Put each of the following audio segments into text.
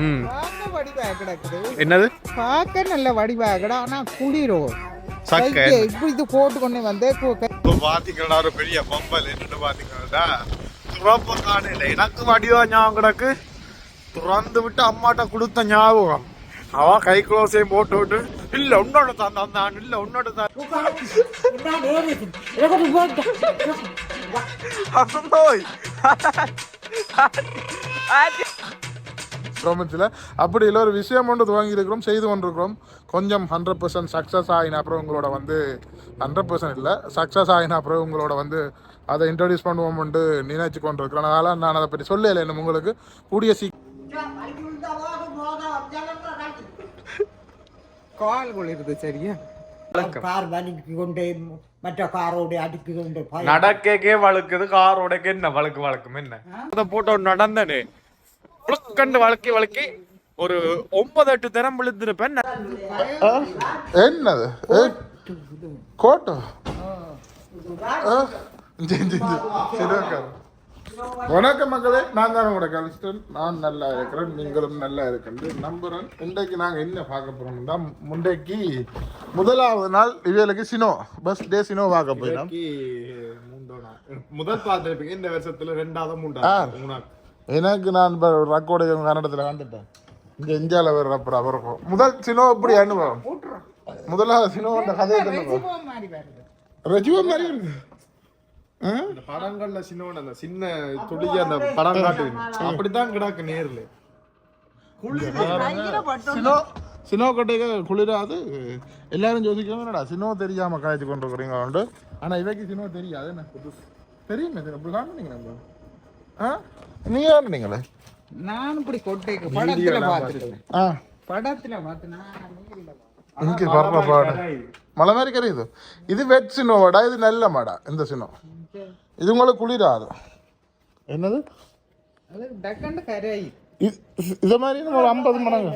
ம் பார்க்க வடிவா கிடக்குது என்னது பார்க்க நல்ல வடிவா கிடா ஆனா குளிரும் சக்கை இப்படி இது போட்டு கொண்டு வந்து பாத்தீங்கன்னா ஒரு பெரிய பொம்பல் என்னன்னு பாத்தீங்கன்னா துறப்பு காணையில எனக்கு வடிவா ஞாபகம் கிடக்கு துறந்து விட்டு அம்மாட்ட கொடுத்த ஞாபகம் அவ கை குளோசையும் போட்டு விட்டு இல்ல உன்னோட தான் தந்தான் இல்ல உன்னோட தான் அம்மோய். ப்ரோமத்தில் அப்படி இல்லை ஒரு விஷயம் ஒன்று துவங்கியிருக்கிறோம் செய்து கொண்டிருக்கிறோம். கொஞ்சம் ஹண்ட்ரட் பர்சன்ட் சக்ஸஸ் ஆகின அப்புறம் உங்களோட வந்து ஹண்ட்ரட் பர்சன்ட் இல்லை சக்ஸஸ் ஆகின அப்புறம் உங்களோட வந்து அதை இன்ட்ரடியூஸ் பண்ணுவோம்னு நினைச்சு கொண்டிருக்கிறேன் அதனால் நான் அதை பற்றி சொல்லலை இன்னும் உங்களுக்கு கூடிய சீ கால் குளிருது சரியா? கார் வலிக்கு கொண்டு மற்ற காரோடு கொண்டு நடக்கே வழுக்குது காரோட என்ன வழுக்கு வழக்கும் என்ன? அதை போட்டோ நடந்தனே. கண்டு வழக்கி வழக்கி ஒரு ஒன்பது எட்டு தினம் விழுந்திருப்பேன். என்னது? ஏ, கோட்டா? ஆ, ஜி, ஜி, ஜி. சரி, ஓகே. வணக்கம் மக்களே நான் தான் உங்களோட கலிஸ்டன் நான் நல்லா இருக்கிறேன் நீங்களும் நல்லா இருக்கின்ற நம்புறேன் இன்றைக்கு நாங்கள் என்ன பார்க்க போறோம்னா முண்டைக்கு முதலாவது நாள் இவளுக்கு சினோ பஸ் டே சினோ பார்க்க போயிடும் முதல் பார்த்திருப்பீங்க இந்த வருஷத்துல ரெண்டாவது. மூன்றாவது. மூணாவது. எனக்கு நான் இப்போ ரக்கோட கன்னடத்தில் கண்டுட்டேன் இங்கே இந்தியாவில் வேறு ரப்பர் அவருக்கும் முதல் சினோ எப்படி அனுபவம். முதலாவது சினோட கதையை சிவம் மாதிரி வருது. ரஜிவா மாதிரி இருக்கு ஆ? இந்த படங்கள்ல சின்ன அந்த சின்ன துளிய அந்த படம் காட்டு. அப்படித்தான் கிடக்கு நேர்ல. சினோ சினோ கட்டைக்கு குளிராது. எல்லாரும் யோசிக்கணும் என்னடா சினோ தெரியாம காய்ச்சி கொண்டு இருக்கிறீங்க உண்டு ஆனா இவைக்கு சினோ தெரியாது என்ன தெரியுமே இது அப்படி காட்டுனீங்க நம்ம நீங்க காட்டுனீங்களே நான் இப்படி கொட்டைக்கு படத்துல பார்த்துருக்கேன். ஆ. படத்துல பார்த்து. இங்கே வர்ற பாடு. மலை மாதிரி கரையுது இது. வெட் சினோவாடா இது நல்ல மாடா இந்த சினோ. இது உங்களுக்கு குளிராது என்னது? இது இத மாதிரி நம்ம ஒரு ஐம்பது மடங்கு.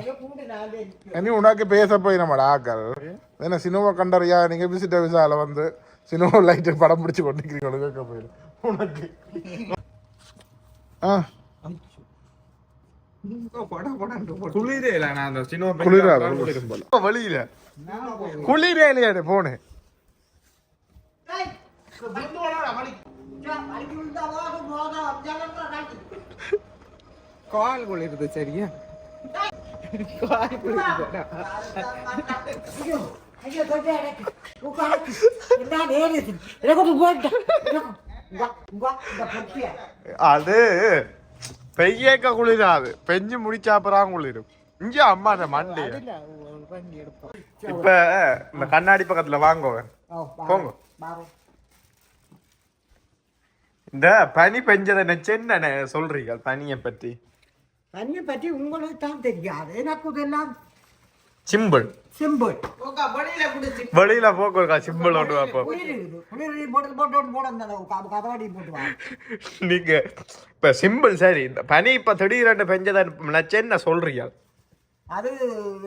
இனி உனக்கு பேச போயினமாடா ஆக்கள். ஏன்னா சினிமா கண்டறியா? நீங்க விசிட்ட விசால வந்து சினிமா லைட்டு படம் பிடிச்சு கேட்க போயிடும் உனக்கு. வழியில குளிரே இல்லையாடு போனு கால் குளிருது சரியா? கால் குளிருது அது பெய்யக்க குளிராது பெஞ்சு முடிச்சாப்பறான் குளிரும். இங்க அம்மா அந்த எடுப்போம். இப்ப இந்த கண்ணாடி பக்கத்துல வாங்குவேன் போங்க. இந்த பனி பெஞ்சதை நினைச்சு என்ன சொல்றீங்க பனியை பத்தி தண்ணியை பற்றி உங்களுக்கு தான் தெரியாது. எனக்கு இதெல்லாம் சிம்பிள். சிம்பிள். வெளியில போக்கா சிம்பிள் ஒன்று வைப்போம் நீங்க இப்ப சிம்பிள் சரி. இந்த பனி இப்ப திடீரென்று பெஞ்சதை நினைச்சு என்ன சொல்றீங்க. அது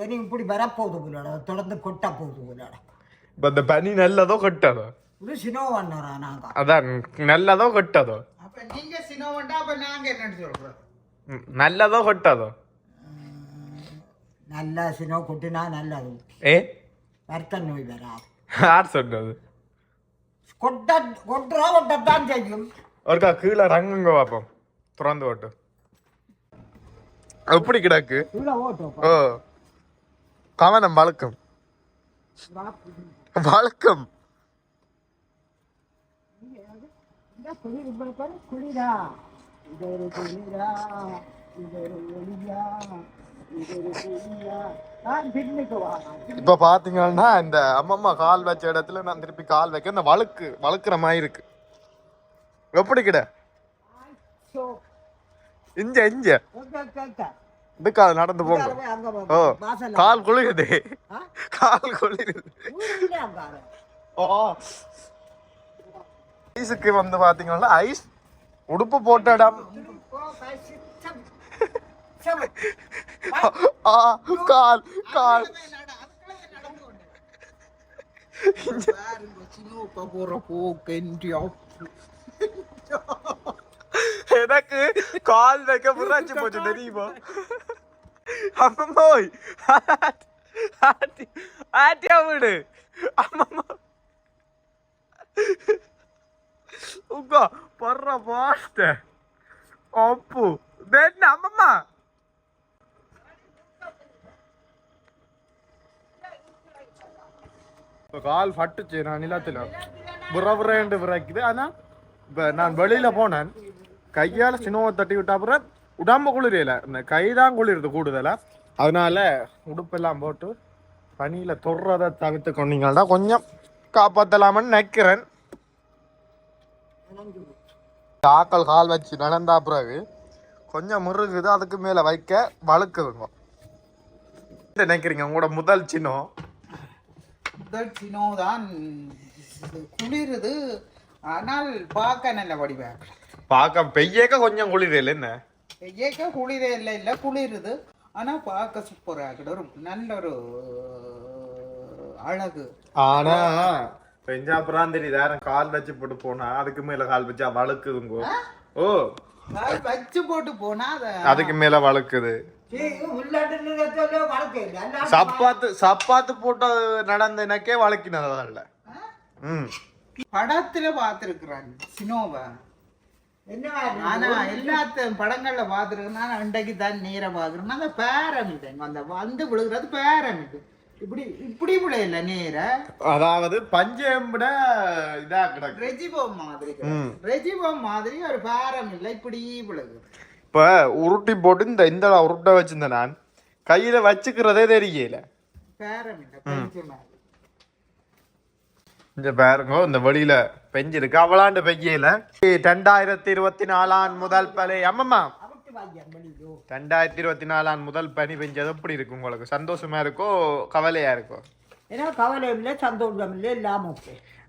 இனி இப்படி வரப்போகுது போலோட தொடர்ந்து கொட்ட போகுது போலோட இப்ப இந்த பனி நல்லதோ கெட்டதோ? இது சினோ வண்ணரா நாங்க. அதான் நல்லதோ கெட்டதோ? அப்ப நீங்க சினோவண்டா அப்ப நாங்க என்னன்னு சொல்றோம். ம், நல்லதோ கெட்டதோ? நல்ல சினோ கொட்டினா நல்லது ஏ வருத்த நோய் வராது யார் சொன்னது கொட்ட கொட்டுறா கொட்டத்தான் செய்யும் ஒருக்கா கீழே ரங்குங்க பார்ப்போம் திறந்து ஓட்டு எப்படி கிடக்கு ஓ கவனம் வழக்கம் வழக்கம் குளிரா இது ஒரு குளிரா இது ஒரு ஒளியா இப்போ ஒரு இப்ப பாத்தீங்கன்னா இந்த அம்மம்மா கால் வச்ச இடத்துல நான் திருப்பி கால் வைக்க இந்த வழுக்கு வளர்க்குற மாதிரி இருக்கு. எப்படி கிட? இஞ்ச இஞ்ச கேட்க இதுக்கு அது நடந்து போங்க. ஓ கால் குளிருது. கால் குளிருது. ஓ. ஐஸுக்கு வந்து பாத்தீங்கன்னா ஐஸ் உடுப்பு போட்ட இடம். ஆ, கால் கால் சினோப்ப போற போக்கு என்றியோ எனக்கு கால் வைக்க புறாச்சு போச்சு தெரியுமா அம்மம்மோய் ஆட்டி ஆட்டியா வீடு அம்மம்மா உங்க பர்ற பாஸ்ட அப்பு தென் அம்மம்மா இப்போ கால் ஃபட்டுச்சு நான் நிலத்தில். புற புறண்டு விரைக்குது ஆனால் இப்போ நான் வெளியில் போனேன். கையால் சின்னவை தட்டி விட்ட அப்புறம் உடம்பு குளிரையில. இந்த கை தான் குளிருது கூடுதலாக அதனால உடுப்பெல்லாம் போட்டு பனியில் தொடுறதை தவிர்த்து கொண்டீங்கன்னா கொஞ்சம் காப்பாற்றலாமன்னு நினைக்கிறேன். ஆக்கள் கால் வச்சு நடந்தா பிறகு கொஞ்சம் முருகுது அதுக்கு மேலே வைக்க வழுக்குதுங்க. நினைக்கிறீங்க? உங்களோட முதல் சின்னம். சினோ தான் குளிருது. ஆனால் பார்க்க நல்ல வடிவாக பார்க்க பெய்யக்க கொஞ்சம் குளிரையில் என்ன? ஏக்க குளிரே இல்லை இல்லை குளிருது. ஆனால் பார்க்க சூப்பராக ஒரு நல்ல ஒரு அழகு. ஆனா பெஞ்சா தெரியுது? யாரும் கால் வச்சு போட்டு போனா அதுக்கு மேல கால் வச்சா வழுக்குதுங்கோ. ஓ. கால் வச்சு போட்டு போனா அதை அதுக்கு மேல வழுக்குது. இல்லை சப்பாத்து சப்பாத்து போட்டு நடந்த எனக்கே வழுக்கினதில்ல ம். படத்துல பார்த்துருக்குறாங்க சினோவை. என்ன ஆனா எல்லாத்த படங்கள்ல பார்த்துருக்கேன். நான் அன்றைக்கு தான் நேரம் பார்க்குறேன் அந்த பேரமிட் அந்த வந்து விழுகிறது பேரமிட். இப்படி இப்படி விளையில நேர. அதாவது பஞ்சம் விட இதா கிடக்கு. ரெஜிபோம் மாதிரி. ரெஜிபோம் மாதிரி ஒரு பேரம் இல்லை இப்படி விழுகுது. இப்ப உருட்டி போட்டு இந்த இந்த உருட்டை வச்சிருந்தேன் நான். கையில வச்சுக்கிறதே தெரியல. இந்த பாருங்க இந்த வெளியில பெஞ்சிருக்கு. அவளாண்டு பெய்யல. ரெண்டாயிரத்தி இருபத்தி நாலாம் முதல் பலை. அம்மம்மா. ரெண்டாயிரத்தி இருபத்தி நாலாம் முதல் பனி பெஞ்சது எப்படி இருக்கு உங்களுக்கு? சந்தோஷமா இருக்கோ கவலையா இருக்கோ? ஏன்னா கவலை இல்லை சந்தோஷம் இல்லை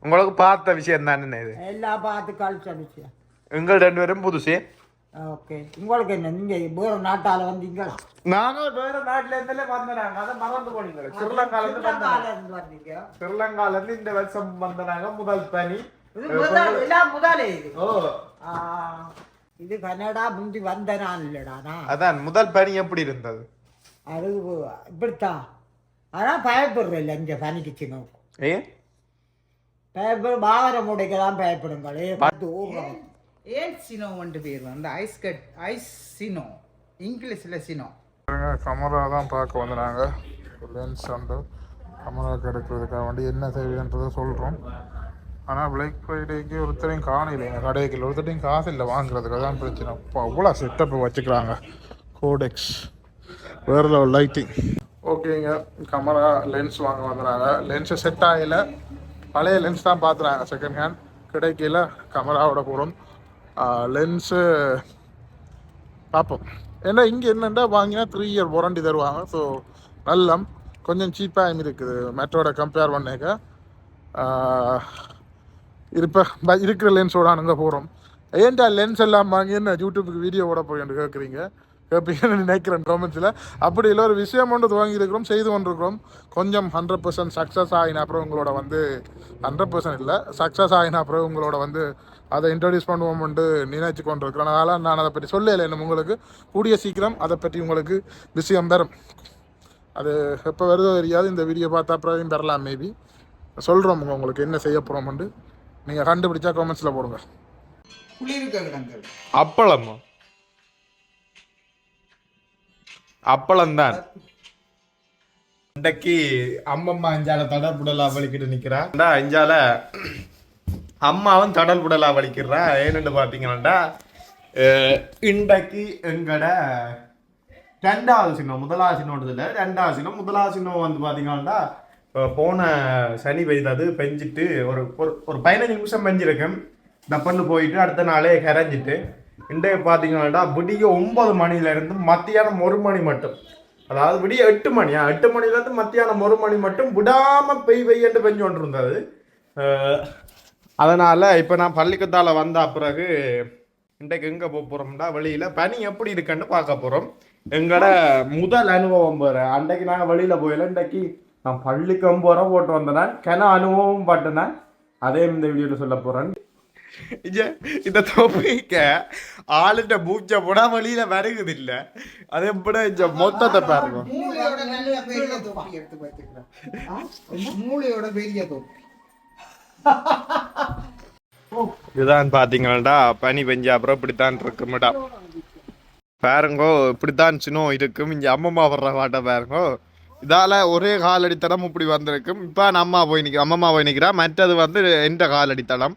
உங்களுக்கு பார்த்த விஷயம் தானே இது? எல்லாம் பார்த்து கழிச்ச விஷயம். எங்கள் ரெண்டு பேரும் புதுசு. ஓகே. உங்களுக்கு என்ன? நீங்க வேறு நாட்டால வந்தீங்க நாங்க வேற நாட்டுல இருந்தே வந்தாங்க அதை மறந்து போனீங்க ஸ்ரீலங்கால இருந்து வந்தாங்க. ஸ்ரீலங்கால இருந்து இந்த வருஷம் வந்தாங்க முதல் பனி முதல் ஓ. இது கனடா முந்தி வந்த நாள் இல்லடானா அதான் முதல் பனி எப்படி இருந்தது? அது இப்படித்தான். ஆனால் பயப்படுறதில்ல இந்த பனிக்கு சின்ன பயப்பட வாகனம் உடைக்கலாம் பயப்படுங்களே. பார்த்து ஊர்றோம் ஏன் சினோ பேர் வந்து? ஐஸ் கட் ஐஸ் சினோ. இங்கிலீஷில் சினோ. கமரா தான் பார்க்க வந்தாங்க லென்ஸ் வந்து கமரா கிடைக்கிறதுக்காக வேண்டி என்ன தேவைன்றதை சொல்கிறோம் ஆனால் பிளாக் ஃப்ரைடேக்கு ஒருத்தரையும் காணலைங்க கடைக்கு ஒருத்தரையும் காசு இல்லை வாங்குறதுக்கு. அதான் பிரச்சனை. இப்போ அவ்வளோ செட்டப் வச்சுக்கிறாங்க. கோடெக்ஸ் வேறு லெவல் லைட்டிங் ஓகேங்க கமரா லென்ஸ் வாங்க வந்துடுறாங்க லென்ஸு செட் ஆகலை. பழைய லென்ஸ் தான் பார்த்துறாங்க செகண்ட் ஹேண்ட் கிடைக்கல கமராவோட போகிறோம் லென்ஸு பார்ப்போம். ஏன்னா இங்கே என்னென்னா வாங்கினா த்ரீ இயர் வாரண்டி தருவாங்க. ஸோ நல்லம். கொஞ்சம் சீப்பாகவும் இருக்குது. மெட்ரோட கம்பேர் பண்ணேக்க. இருப்ப இருக்கிற லென்ஸோட அங்கே போகிறோம் ஏன்டா லென்ஸ் எல்லாம் வாங்கி என்ன யூடியூபுக்கு வீடியோ ஓட போய் கேட்குறீங்க கேட்பீங்கன்னு நினைக்கிறேன் கவர்மெண்ட்ஸில் அப்படி இல்லை ஒரு விஷயம் ஒன்று துவங்கியிருக்கிறோம் செய்து கொண்டிருக்கிறோம். கொஞ்சம் ஹண்ட்ரட் பர்சன்ட் சக்ஸஸ் ஆகின அப்புறம் உங்களோட வந்து ஹண்ட்ரட் பர்சன்ட் இல்லை சக்ஸஸ் ஆகின அப்புறம் உங்களோட வந்து அதை இன்ட்ரடியூஸ் பண்ணுவோம்னு நினைச்சு கொண்டிருக்கிறேன் அதனால் நான் அதை பற்றி சொல்லலை இன்னும் உங்களுக்கு. கூடிய சீக்கிரம் அதை பற்றி உங்களுக்கு விஷயம் பெறும் அது எப்போ வருதோ தெரியாது. இந்த வீடியோ பார்த்தா அப்புறம் பெறலாம் மேபி சொல்கிறோம் உங்களுக்கு என்ன செய்ய போகிறோம்னு நீங்கள் கண்டுபிடிச்சா கமெண்ட்ஸில் போடுங்க. அப்பளமா அப்பளம்? தான் இன்றைக்கு அம்மம்மா அஞ்சால தடல் புடலா வலிக்கிட்டு இந்தா அஞ்சால அம்மாவும் தடல் புடலா வலிக்கிறா. ஏன்னு பாத்தீங்கன்னா இன்றைக்கு எங்கட ரெண்டாவது சின்னம் முதலாவது சின்னம் இல்லை ரெண்டாவது சின்னம் முதலாவது சின்னம் வந்து பாத்தீங்கன்னா போன சனி பெய்தது பெஞ்சிட்டு ஒரு ஒரு ஒரு பதினஞ்சு நிமிஷம் பெஞ்சிருக்கேன் தப்பன்னு போயிட்டு அடுத்த நாளே கரைஞ்சிட்டு இன்றைய பார்த்தீங்கன்னா விடிய ஒன்பது மணிலேருந்து மத்தியானம் ஒரு மணி மட்டும். அதாவது விடிய எட்டு மணியா எட்டு மணிலேருந்து மத்தியானம் ஒரு மணி மட்டும் விடாமல் பெய் பெய்யண்டு பெஞ்சு கொண்டு இருந்தது அதனால் இப்போ நான் பள்ளிக்கத்தால் வந்த பிறகு இன்றைக்கு எங்கே போக போகிறோம்னா வெளியில். பனி எப்படி இருக்குன்னு பார்க்க போகிறோம் எங்களோட முதல் அனுபவம் வேறு. அன்றைக்கு நாங்கள் வெளியில் போயில இன்றைக்கு நான் பள்ளிக்கும் போகிற போட்டு வந்தேன். கன அனுபவம் பட்டுனேன் அதே இந்த வீடியோவில் சொல்ல போகிறேன் இந்த தொப்பிக்க ஆளுட்ட மூச்ச போடா வழியில வருகுது இல்ல அது எப்படி இந்த மொத்தத்தை பாருங்க. மூளையோட பெரிய தொப்பி இதுதான் பாத்தீங்களாடா பனி பெஞ்ச அப்புறம் இப்படித்தான் இருக்குமடா. பாருங்கோ இப்படித்தான் சின்ன இருக்கும். இங்க அம்மம்மா வர்ற வாட்ட பாருங்கோ. இதால ஒரே காலடித்தடம் இப்படி வந்திருக்கும். இப்ப அம்மா போய் நிக்க அம்மம்மா போய் நிக்கிறா மற்றது வந்து எந்த காலடித்தடம்?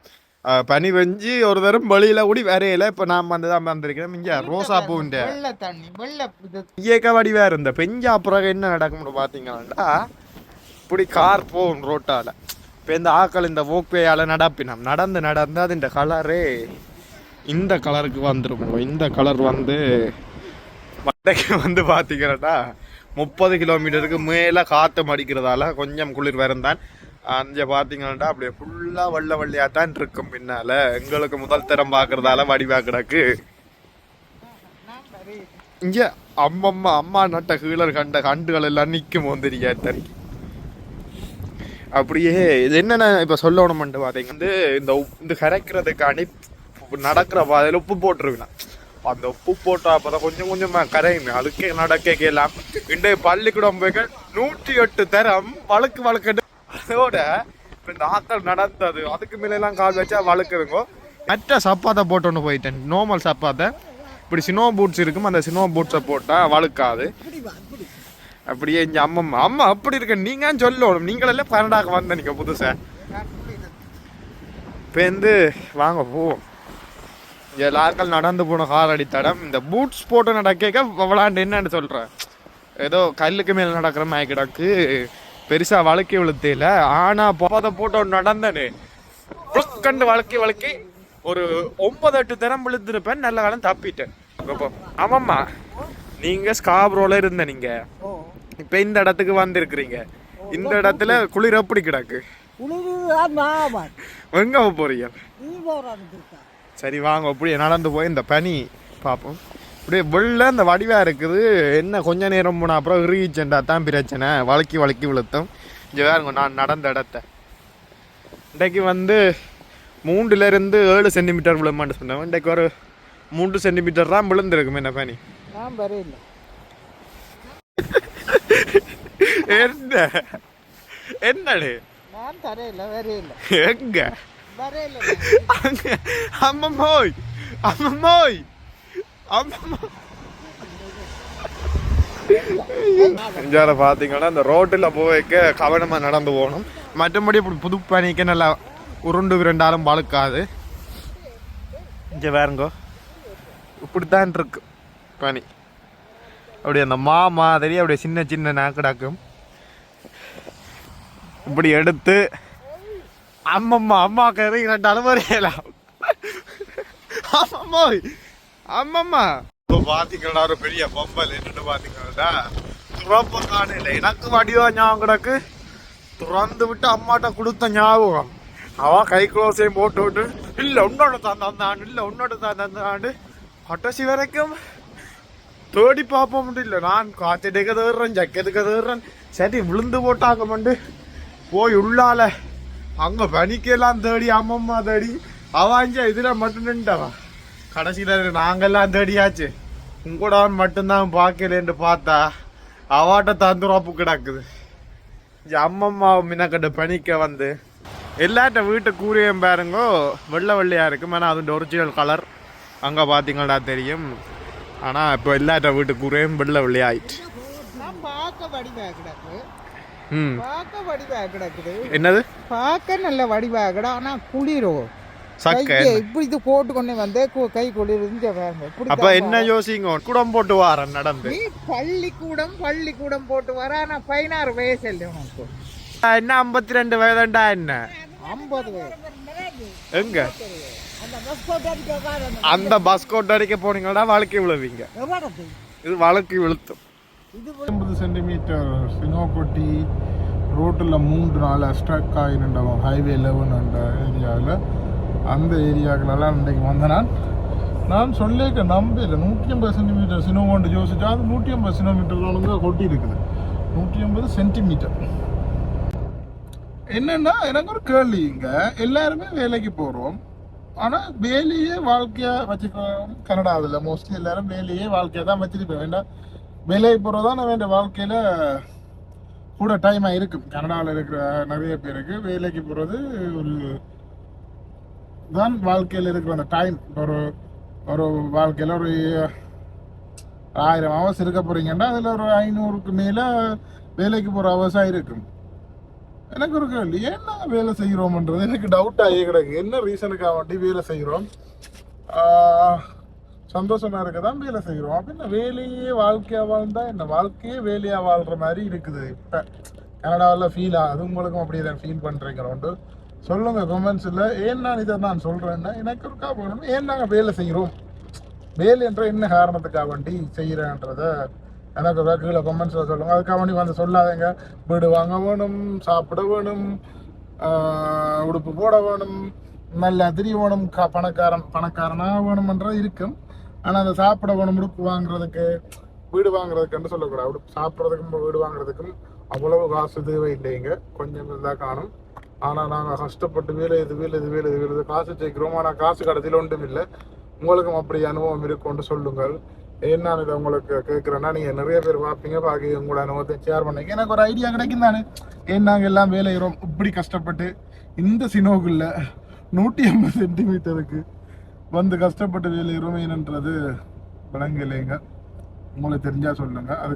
பனி பெஞ்சு ஒரு தரம் வெளியில கூடி வரையில இப்ப நான் வந்து தான் வந்திருக்கிறேன். இங்க ரோசா பூண்ட. இயக்க வடிவா இருந்த. பெஞ்ச அப்புறம் என்ன நடக்கும்னு பாத்தீங்கன்னா இப்படி கார் போகும் ரோட்டால. இப்போ இந்த ஆக்கள் இந்த ஓக்வேயால் நடப்பினம். நடந்து நடந்து அது இந்த கலரே இந்த கலருக்கு வந்துரும். இந்த கலர் வந்து மண்டைக்கு வந்து பார்த்திங்கன்னா முப்பது கிலோமீட்டருக்கு மேலே காற்று மடிக்கிறதால கொஞ்சம் குளிர் வரந்தான். அங்கே பார்த்தீங்கன்னா அப்படியே ஃபுல்லாக வெள்ளை வெள்ளையாக தான் இருக்கும் பின்னால். எங்களுக்கு முதல் தரம் பார்க்குறதால வடிவா கிடக்கு இங்கே அம்மம்மா அம்மா நட்ட கீழர் கண்ட கண்டுகள் எல்லாம் நிற்கும் வந்துருக்கா தனிக்கு அப்படியே இது என்னென்ன இப்போ சொல்லணும்னு பார்த்தீங்க வந்து இந்த உப்- இந்த கரைக்கிறதுக்காண்டி நடக்கிற பாதையில் உப்பு போட்டுருவேன் அந்த உப்பு போட்டால் அப்போ தான் கொஞ்சம் கொஞ்சமாக கரையுமே. அதுக்கே நடக்க கேலாம் இன்றைய பள்ளிக்கூடம் போய்கள் நூற்றி எட்டு தரம் வழக்கு வழக்கு அதோட இப்போ இந்த ஆக்கள் நடந்தது. அதுக்கு மேலாம் கால் வச்சா வழுக்குதுங்க மற்ற சப்பாத்தை போட்டோன்னு போயிட்டேன். நார்மல் சப்பாத்தை. இப்படி சினோ பூட்ஸ் இருக்கும். அந்த சினோ பூட்ஸை போட்டால் வழுக்காது. அப்படியே இங்க அம்மா அம்மா அப்படி இருக்க நீங்க சொல்லணும். நீங்களெல்லாம் பன்னெண்டாக வந்த நீங்க புதுசா. இப்போ வந்து வாங்க போவோம். எல்லாருக்கள் நடந்து போன காலடி தடம். இந்த பூட்ஸ் போட்டு நடக்க விளாண்டு என்னன்னு சொல்கிறேன் ஏதோ கல்லுக்கு மேலே நடக்கிற மாதிரி கிடக்கு. பெருசா வழக்கி விழுத்தையில ஆனா போத போட்டோ நடந்தனு. கண்டு வழக்கி வழக்கி ஒரு ஒன்பது எட்டு தினம் விழுந்திருப்பேன். நல்ல காலம் தப்பிட்டேன். ஆமாம்மா. நீங்கள் ஸ்காப்ரோவில் இருந்த நீங்க. இப்ப இந்த இடத்துக்கு வந்திருக்கிறீங்க. இந்த இடத்துல குளிர் எப்படி கிடக்கு? எங்க போறீங்க? சரி வாங்க அப்படியே நடந்து போய் இந்த பனி பார்ப்போம் அப்படியே வெள்ள இந்த வடிவா இருக்குது. என்ன கொஞ்ச நேரம் போன அப்புறம் இறுகிச்சண்டா தான் பிரச்சனை. வழக்கி வழக்கி விழுத்தோம். இங்கே வேறுங்க நான் நடந்த இடத்த. இன்றைக்கு வந்து மூன்றுல இருந்து ஏழு சென்டிமீட்டர் விழுமான்னு சொன்னேன். இன்றைக்கு ஒரு மூன்று சென்டிமீட்டர் தான் விழுந்திருக்கும் என்ன பனி. என்ன? என்னடு? நான் தரையில வரையில. எங்க? வரையில. அங்க. அம்மம்மோய் அம்மம்மோய் அம்மம்மோ இஞ்சால பார்த்தீங்கன்னா இந்த ரோட்டில் போய்க்க கவனமாக நடந்து போகணும். மற்றபடி இப்படி புது பனிக்கு நல்லா உருண்டு விரண்டாலும் பழுக்காது இங்கே வேறுங்கோ. இப்படித்தான் இருக்கு பனி அப்படியே அந்த மா மாதிரி அப்படியே சின்ன சின்ன நாக்கடாக்கும். இப்படி எடுத்து அம்மம்மா அம்மா கறி ரெண்டு வரையலாம் அம்மம்மா அம்மம்மா. இப்போ பார்த்தீங்கன்னா ஒரு பெரிய பொம்பல் என்னன்னு பார்த்தீங்கன்னா துறப்பு காணையில் எனக்கு வடிவா ஞாபகம் கிடக்கு. துறந்து விட்டு அம்மாட்ட கொடுத்த ஞாபகம். அவன் கை க்ளோஸையும் போட்டு விட்டு இல்லை உன்னோட தான் தந்தாண்டு இல்லை உன்னோட தான் தந்தாண்டு கடைசி வரைக்கும் தேடி பார்ப்போம் முடியல நான் காத்தெடுக்க தேடுறேன் ஜக்கெட்டுக்க தேடுறேன். சரி விழுந்து போட்டாங்க மண்டு. போய் உள்ளால. அங்க பனிக்கெல்லாம் தேடி அம்மம்மா தேடி. அவாஞ்ச இதில் மட்டும் நின்றவா கடைசியில் நாங்கெல்லாம் தேடியாச்சு. உங்கூட அவன் மட்டும்தான் பார்க்கலன்னு பார்த்தா அவாட்ட தந்துராப்பு கிடக்குது. அம்மம்மா மினக்கட்டு பனிக்க வந்து எல்லாட்ட வீட்டு கூரையும் பாருங்கோ. வெள்ளை வெள்ளையாக இருக்கும். ஆனால் அது ஒரிஜினல் கலர் அங்கே பார்த்தீங்கன்னா தெரியும். ஆனால் இப்போ எல்லாட்ட வீட்டு கூரையும் வெள்ளை வெள்ளையாயிட்டு. என்னது? பார்க்க நல்ல வடிவா கிட ஆனா குளிரோ? இப்படி இது போட்டு கொண்டு வந்து கு- கை குளிர் இங்க பாருங்க இப்படி அப்ப என்ன யோசிங்க? குடம் போட்டு வாரன் நடந்து. பள்ளிக்கூடம் பள்ளிக்கூடம் போட்டு வர. ஆனா பதினாறு வயசு இல்லை உனக்கு. என்ன ஐம்பத்தி ரெண்டு வயதுண்டா என்ன? ஐம்பது வயசு. எங்க? அந்த பஸ் போட்டு அடிக்க போனீங்கன்னா வழக்கி விழுவீங்க. இது வழக்கு விழுத்தும். ஐம்பது சென்டிமீட்டர் ஸ்னோ கொட்டி ரோட்டில் மூன்று நாள் ஸ்ட்ரக் ஆகிருந்தவன் ஹைவே லெவன் அந்த ஏரியாவில். அந்த ஏரியாக்களெல்லாம் இன்றைக்கு வந்த நான் நான் சொல்லியிருக்க நம்பல நூற்றி ஐம்பது சென்டிமீட்டர் சினோ கொண்டு யோசிச்சா அது நூற்றி ஐம்பது சென்டிமீட்டர் கொட்டி இருக்குது நூற்றி ஐம்பது சென்டிமீட்டர் என்னன்னா எனக்கு ஒரு கேள்வி இங்க. எல்லாருமே வேலைக்கு போகிறோம் ஆனா வேலையே வாழ்க்கையா வச்சுக்கிறோம் கனடாவில் மோஸ்ட்லி எல்லாரும் வேலையே வாழ்க்கையா தான் வச்சிருப்பேன் வேண்டாம் வேலைக்கு போறதுதான் வேண்ட வாழ்க்கையில கூட டைம் இருக்கும். கனடாவில் இருக்கிற நிறைய பேருக்கு வேலைக்கு போறது ஒரு தான் வாழ்க்கையில இருக்கிற அந்த டைம் ஒரு ஒரு வாழ்க்கையில ஒரு ஆயிரம் ஹவர்ஸ் இருக்க போறீங்கன்னா அதுல ஒரு ஐநூறுக்கு மேல வேலைக்கு போற அவர்ஸா இருக்கும். எனக்கு ஒரு கேள்வி என்ன வேலை செய்கிறோம்ன்றது? எனக்கு டவுட் ஆகியே கிடக்கு. என்ன ரீசனுக்காக வேண்டி வேலை செய்கிறோம்? சந்தோஷமாக இருக்க தான் வேலை செய்கிறோம். அப்படின்னா வேலையே வாழ்க்கையாக வாழ்ந்தால் என்ன? வாழ்க்கையே வேலையாக வாழ்கிற மாதிரி இருக்குது இப்போ. கனடாவில் ஃபீல் ஆகுது உங்களுக்கும் அப்படியே தான் ஃபீல் பண்றீங்களோண்டு சொல்லுங்கள் கமெண்ட்ஸில் ஏன் நான் இதை நான் சொல்கிறேன்னா எனக்கு இருக்கா போகணும் ஏன் நாங்கள் வேலை செய்கிறோம். வேலை என்ற என்ன காரணத்துக்காக வேண்டி செய்கிறேன்றதை எனக்கு ஒரு கீழே கமெண்ட்ஸில் சொல்லுங்கள் அதுக்காக வேண்டி வந்து சொல்லாதீங்க. வீடு வாங்க வேணும் சாப்பிட வேணும் உடுப்பு போட வேணும் நல்ல திரிய வேணும் க பணக்காரன் பணக்காரனாக வேணுமன்றது இருக்கும். ஆனால் அந்த சாப்பிட வேணும் உடுப்பு வாங்குறதுக்கு வீடு வாங்குறதுக்குன்னு சொல்லக்கூடாது. உடுப்பு சாப்பிட்றதுக்கும் வீடு வாங்குறதுக்கும் அவ்வளவு காசு தேவை இல்லைங்க கொஞ்சம் இருந்தால் காணும். ஆனால் நாங்கள் கஷ்டப்பட்டு வேலை இது வேலை இது வேலை இது வேலை இது காசு சேர்க்கிறோம் ஆனால் காசு கடைசியில் ஒன்றும் இல்லை. உங்களுக்கும் அப்படி அனுபவம் இருக்கும்னு சொல்லுங்கள். ஏன் நான் இதை உங்களுக்கு கேட்குறேன்னா நீங்கள் நிறைய பேர் பார்ப்பீங்க பார்க்க உங்களோட அனுபவத்தை ஷேர் பண்ணீங்க எனக்கு ஒரு ஐடியா கிடைக்கும் தானே ஏன் நாங்கள் எல்லாம் வேலையிறோம் இப்படி கஷ்டப்பட்டு இந்த சினோக்குள்ள நூற்றி ஐம்பது சென்டிமீட்டருக்கு வந்து கஷ்டப்பட்டு வேலையிறோம் ஏனன்றது விளங்கலைங்க உங்களுக்கு தெரிஞ்சால் சொல்லுங்கள் அது